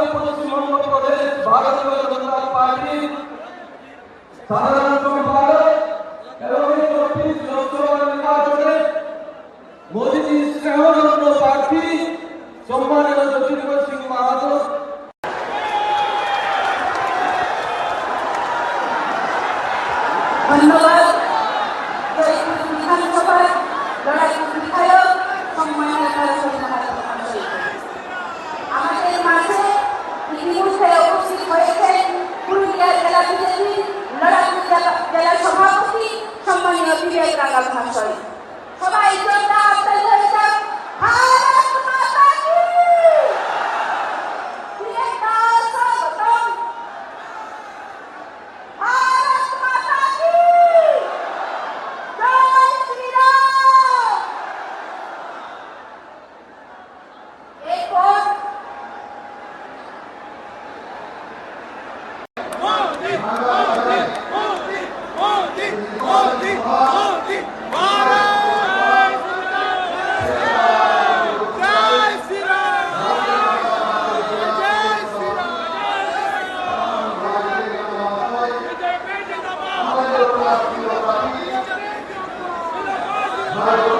ভারতীয় পশ্চিমবঙ্গ প্রদেশ ভারতীয় জনতা পার্টির সাধারণ সম্পাদক এবং চব্বিশ লোকসভা নির্বাচনে মোদীজি স্নেহনন্দ প্রার্থী সম্মানিত জ্যোতির্ময় সিং মাহাতো ধন্যবাদ। জেলা সভাপতি সম্মানীয় বিবেক রাঙা মহাশয়। সবাই জোরদার はい。